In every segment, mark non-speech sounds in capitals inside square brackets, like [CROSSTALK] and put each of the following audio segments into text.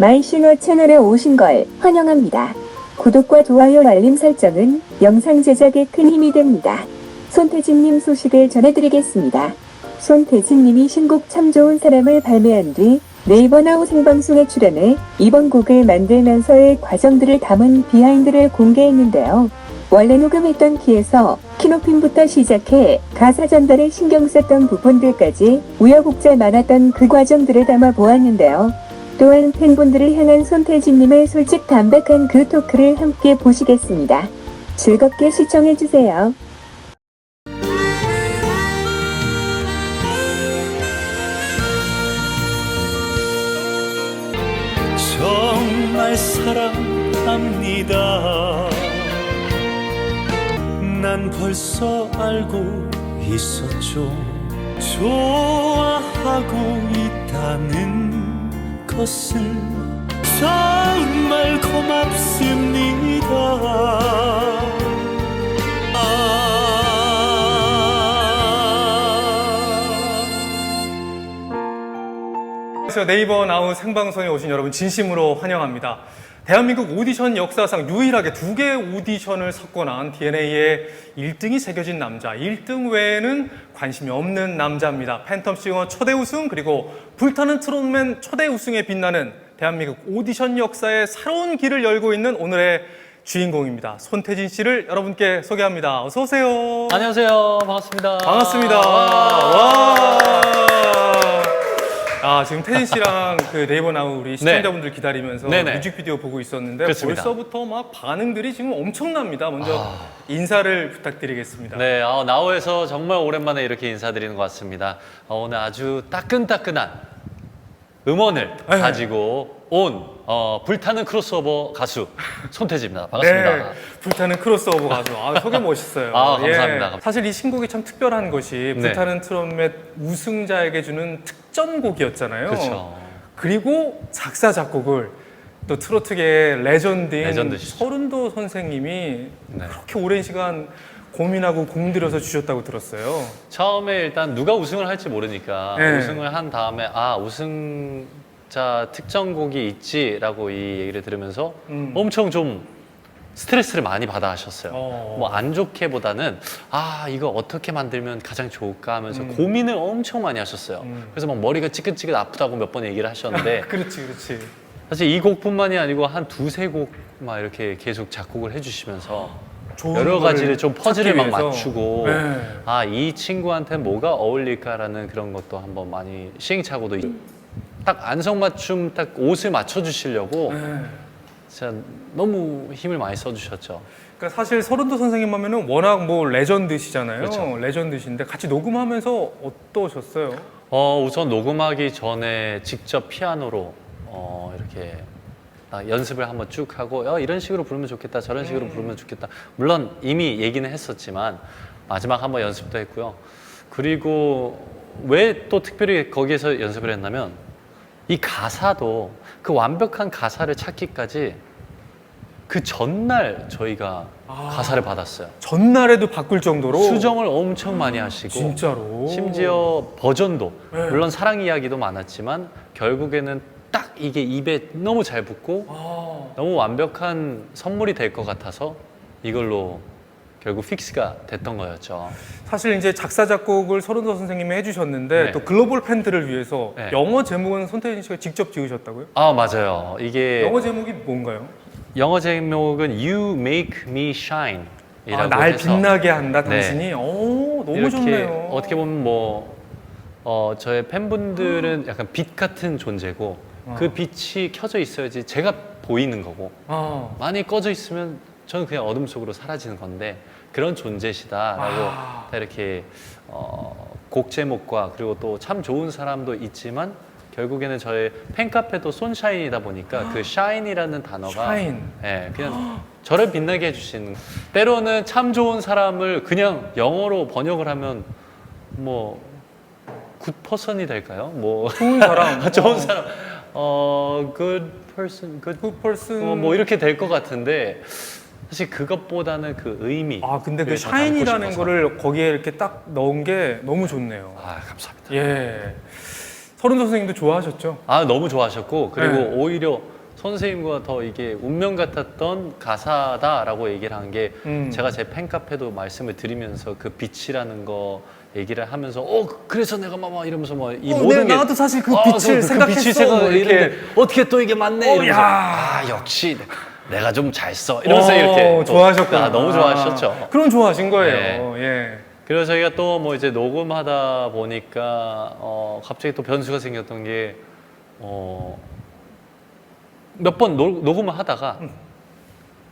마이싱어 채널에 오신 걸 환영합니다. 구독과 좋아요 알림 설정은 영상 제작에 큰 힘이 됩니다. 손태진님 소식을 전해드리겠습니다. 손태진님이 신곡 참 좋은 사람을 발매한 뒤 네이버 나우 생방송에 출연해 이번 곡을 만들면서의 과정들을 담은 비하인드를 공개했는데요. 원래 녹음했던 키에서 키높임부터 시작해 가사 전달에 신경 썼던 부분들까지 우여곡절 많았던 그 과정들을 담아 보았는데요. 또한 팬분들을 향한 손태진님의 솔직 담백한 그 토크를 함께 보시겠습니다. 즐겁게 시청해주세요. 정말 사랑합니다. 난 벌써 알고 있었죠. 좋아하고 있다는 것을 정말 고맙습니다. 아. 네이버 나우 생방송에 오신 여러분 진심으로 환영합니다. 대한민국 오디션 역사상 유일하게 두 개의 오디션을 석권한 DNA에 1등이 새겨진 남자, 1등 외에는 관심이 없는 남자입니다. 팬텀 싱어 초대 우승 그리고 불타는 트롯맨 초대 우승에 빛나는 대한민국 오디션 역사의 새로운 길을 열고 있는 오늘의 주인공입니다. 손태진 씨를 여러분께 소개합니다. 어서 오세요. 안녕하세요. 반갑습니다. 반갑습니다. 와. 아, 지금 태진 씨랑 [LAUGHS] 그 네이버 나우 우리 시청자분들 기다리면서 네네. 뮤직비디오 보고 있었는데 그렇습니다. 벌써부터 막 반응들이 지금 엄청납니다. 먼저 인사를 부탁드리겠습니다. 네, 어, 나우에서 정말 오랜만에 이렇게 인사드리는 것 같습니다. 어, 오늘 아주 따끈따끈한 음원을 네. 가지고 온 어, 불타는 크로스오버 가수 손태지입니다. 반갑습니다. 네, 불타는 크로스오버 가수. 아, 소개 멋있어요. [LAUGHS] 아, 감사합니다. 예. 사실 이 신곡이 참 특별한 것이 네. 불타는 트롯맨 우승자에게 주는 특 전곡이었잖아요. 그렇죠. 그리고 작사 작곡을 또 트로트계의 레전드인 레전드시죠. 서른도 선생님이 네. 그렇게 오랜 시간 고민하고 공들여서 주셨다고 들었어요. 처음에 일단 누가 우승을 할지 모르니까 네. 우승을 한 다음에 아 우승자 특정곡이 있지라고 이 얘기를 들으면서 음. 엄청 좀 스트레스를 많이 받아 하셨어요. 어. 뭐 안 좋게보다는 아 이거 어떻게 만들면 가장 좋을까 하면서 음. 고민을 엄청 많이 하셨어요. 음. 그래서 막 머리가 찌끈찌끈 아프다고 몇 번 얘기를 하셨는데 [LAUGHS] 그렇지, 그렇지. 사실 이 곡뿐만이 아니고 한 두세 곡 막 이렇게 계속 작곡을 해주시면서 좋은 여러 거를 가지를 좀 퍼즐을 찾기 막 위해서. 맞추고 네. 아 이 친구한테 뭐가 어울릴까라는 그런 것도 한번 많이 시행착오도 있- 딱 안성맞춤 딱 옷을 맞춰주시려고 네. 진짜 너무 힘을 많이 써주셨죠. 그러니까 사실 서른도 선생님 하면은 워낙 뭐 레전드시잖아요. 그렇죠. 레전드신데 같이 녹음하면서 어떠셨어요? 어 우선 녹음하기 전에 직접 피아노로 어 이렇게 아, 연습을 한번 쭉 하고 어, 이런 식으로 부르면 좋겠다 저런 식으로 음. 부르면 좋겠다 물론 이미 얘기는 했었지만 마지막 한번 연습도 했고요 그리고 왜 또 특별히 거기에서 연습을 했냐면 이 가사도 그 완벽한 가사를 찾기까지 그 전날 저희가 아. 가사를 받았어요 전날에도 바꿀 정도로 수정을 엄청 많이 하시고 진짜로 심지어 버전도 네. 물론 사랑 이야기도 많았지만 결국에는 딱 이게 입에 너무 잘 붙고 아, 너무 완벽한 선물이 될 것 같아서 이걸로 결국 픽스가 됐던 거였죠. 사실 이제 작사 작곡을 서른도 선생님이 해주셨는데 네. 또 글로벌 팬들을 위해서 네. 영어 제목은 손태진 씨가 직접 지으셨다고요? 아 맞아요. 이게 영어 제목이 뭔가요? 영어 제목은 You Make Me Shine 이라고 아, 날 해서 빛나게 한다 네. 당신이. 오 너무 이렇게 좋네요. 어떻게 보면 뭐 어, 저의 팬분들은 약간 빛 같은 존재고 어. 그 빛이 켜져 있어야지 제가 보이는 거고 아, 많이 꺼져 있으면 저는 그냥 어둠 속으로 사라지는 건데 그런 존재시다라고 아. 다 이렇게 어, 곡 제목과 그리고 또 참 좋은 사람도 있지만 결국에는 저의 팬카페도 손샤인이다 보니까 그 샤인이라는 단어가 샤인. 예, 그냥 저를 빛나게 해주시는 때로는 참 좋은 사람을 그냥 영어로 번역을 하면 뭐 굿퍼선이 될까요? 뭐 좋은 사람. [LAUGHS] 좋은 어, 사람 어 good person good person. 어, 뭐 이렇게 될 것 같은데 사실 그것보다는 그 의미 아 근데 그더 담고 샤인이라는 싶어서. 거를 거기에 이렇게 딱 넣은 게 너무 좋네요. 아 감사합니다 예. 서른도 선생님도 좋아하셨죠? 아 너무 좋아하셨고 그리고 네. 오히려 선생님과 더 이게 운명 같았던 가사다라고 얘기를 한 게 음. 제가 제 팬카페도 말씀을 드리면서 그 빛이라는 거 얘기를 하면서 어 그래서 내가 막 이러면서 뭐이 어, 모든 네, 게 나도 사실 그 아, 빛을 그 생각했어. 제가 뭐 이렇게. 이렇게 어떻게 또 이게 맞네 어, 이러면서 야. 아 역시 내가 좀 잘 써 이러면서 어, 이렇게 또- 좋아하셨구나. 아, 너무 좋아하셨죠. 그럼 좋아하신 거예요. 네. 예. 그래서 저희가 또 뭐 이제 녹음하다 보니까 어 갑자기 또 변수가 생겼던 게 어 몇 번 녹음을 하다가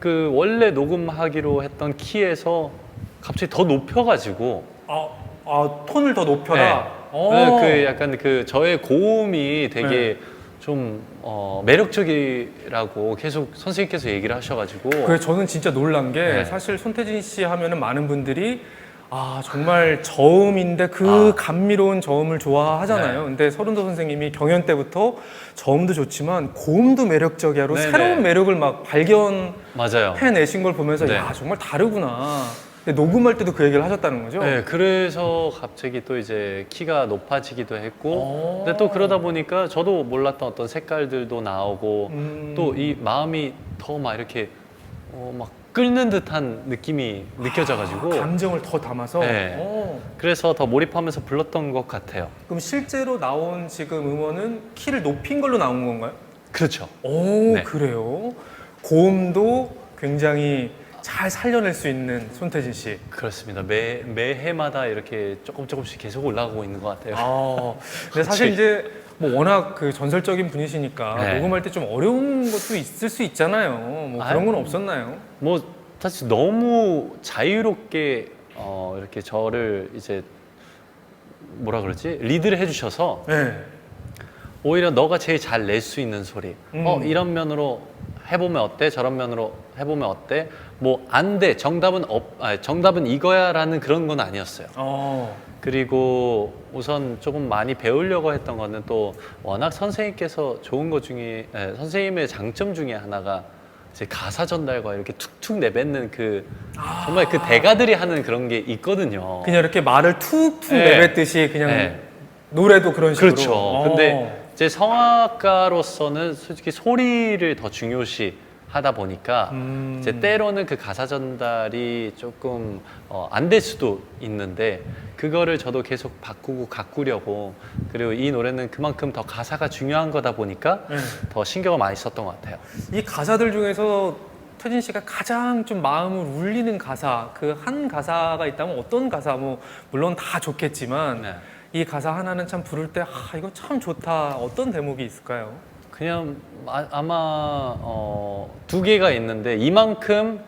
그 원래 녹음하기로 했던 키에서 갑자기 더 높여가지고 아, 아 톤을 더 높여라. 네. 어. 그 약간 그 저의 고음이 되게 네. 좀 어, 매력적이라고 계속 선생님께서 얘기를 하셔가지고 그래서 저는 진짜 놀란 게 네. 사실 손태진 씨 하면은 많은 분들이 아 정말 저음인데 그 아. 감미로운 저음을 좋아하잖아요. 네. 근데 서른도 선생님이 경연 때부터 저음도 좋지만 고음도 매력적이야로 네, 새로운 네. 매력을 막 발견해내신 맞아요. 걸 보면서 네. 야 정말 다르구나. 근데 녹음할 때도 그 얘기를 하셨다는 거죠? 네, 그래서 갑자기 또 이제 키가 높아지기도 했고, 어. 근데 또 그러다 보니까 저도 몰랐던 어떤 색깔들도 나오고, 음. 또 이 마음이 더 막 이렇게 어, 막 끓는 듯한 느낌이 느껴져가지고, 감정을 더 담아서. 네. 어. 그래서 더 몰입하면서 불렀던 것 같아요. 그럼 실제로 나온 지금 음원은 키를 높인 걸로 나온 건가요? 그렇죠. 오 네. 그래요. 고음도 굉장히 잘 살려낼 수 있는 손태진 씨. 그렇습니다. 매 매해마다 이렇게 조금 조금씩 계속 올라가고 있는 것 같아요. 아, 근데 [LAUGHS] 사실. 이제 뭐 워낙 그 전설적인 분이시니까 네. 녹음할 때 좀 어려운 것도 있을 수 있잖아요. 뭐 그런 아유. 건 없었나요? 뭐 사실 너무 자유롭게 어, 이렇게 저를 이제 뭐라 그러지 리드를 해주셔서 네. 오히려 너가 제일 잘 낼 수 있는 소리. 음. 어 이런 면으로 해보면 어때? 저런 면으로 해보면 어때? 뭐 안 돼. 정답은 없. 아, 정답은 이거야라는 그런 건 아니었어요. 어. 그리고 우선 조금 많이 배우려고 했던 거는 또 워낙 선생님께서 좋은 것 중에 에, 선생님의 장점 중에 하나가 이제 가사 전달과 이렇게 툭툭 내뱉는 그 정말 그 대가들이 하는 그런 게 있거든요. 그냥 이렇게 말을 툭툭 네. 내뱉듯이 그냥 네. 노래도 그런 식으로. 그렇죠. 어. 근데 이제 성악가로서는 솔직히 소리를 더 중요시 하다 보니까 음. 이제 때로는 그 가사 전달이 조금 어, 안 될 수도 있는데 그거를 저도 계속 바꾸고 가꾸려고 그리고 이 노래는 그만큼 더 가사가 중요한 거다 보니까 네. 더 신경을 많이 썼던 것 같아요. 이 가사들 중에서 태진 씨가 가장 좀 마음을 울리는 가사, 그 한 가사가 있다면 어떤 가사? 뭐 물론 다 좋겠지만 네. 이 가사 하나는 참 부를 때 아, 이거 참 좋다. 어떤 대목이 있을까요? 그냥 아, 아마 어, 두 개가 있는데 이만큼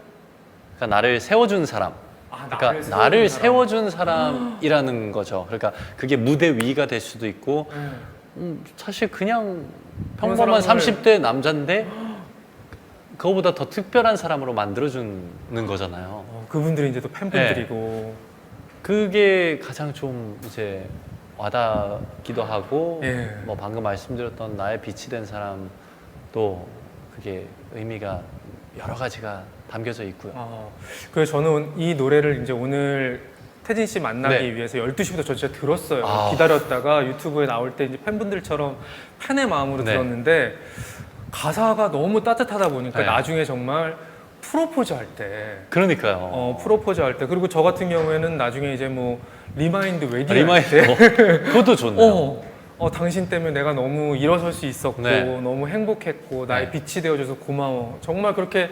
그러니까 나를 세워준 사람. 아, 그러니까 나를 세워준 사람 이라는 거죠. 그러니까 그게 무대 위가 될 수도 있고 네. 음, 사실 그냥 평범한 사람을- 30대 남자인데 그거보다 더 특별한 사람으로 만들어주는 거잖아요. 어, 그분들이 이제 또 팬분들이고 네. 그게 가장 좀 이제 와닿기도 하고 예. 뭐 방금 말씀드렸던 나의 빛이 된 사람도 그게 의미가 여러 가지가 담겨져 있고요. 어, 그래서 저는 이 노래를 이제 오늘 태진 씨 만나기 네. 위해서 12시부터 저 진짜 들었어요. 아. 기다렸다가 유튜브에 나올 때 이제 팬분들처럼 팬의 마음으로 네. 들었는데 가사가 너무 따뜻하다 보니까 네. 나중에 정말 프로포즈 할 때, 그러니까요. 어, 프로포즈 할 때, 그리고 저 같은 경우에는 나중에 이제 뭐 리마인드 웨딩 리마인드 할 때, 그것도 좋네요. 어, 어, 당신 때문에 내가 너무 일어설 수 있었고 네. 너무 행복했고 나의 네. 빛이 되어줘서 고마워. 정말 그렇게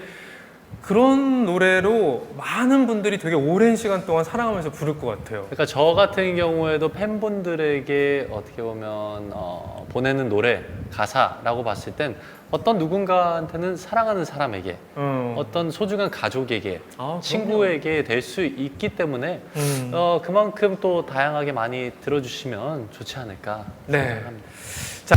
그런 노래로 많은 분들이 되게 오랜 시간 동안 사랑하면서 부를 것 같아요. 그러니까 저 같은 경우에도 팬분들에게 어떻게 보면 어, 보내는 노래 가사라고 봤을 땐 어떤 누군가한테는 사랑하는 사람에게 어. 어떤 소중한 가족에게 아. 친구에게 될 수 있기 때문에 음. 어, 그만큼 또 다양하게 많이 들어주시면 좋지 않을까 네. 생각합니다. 자,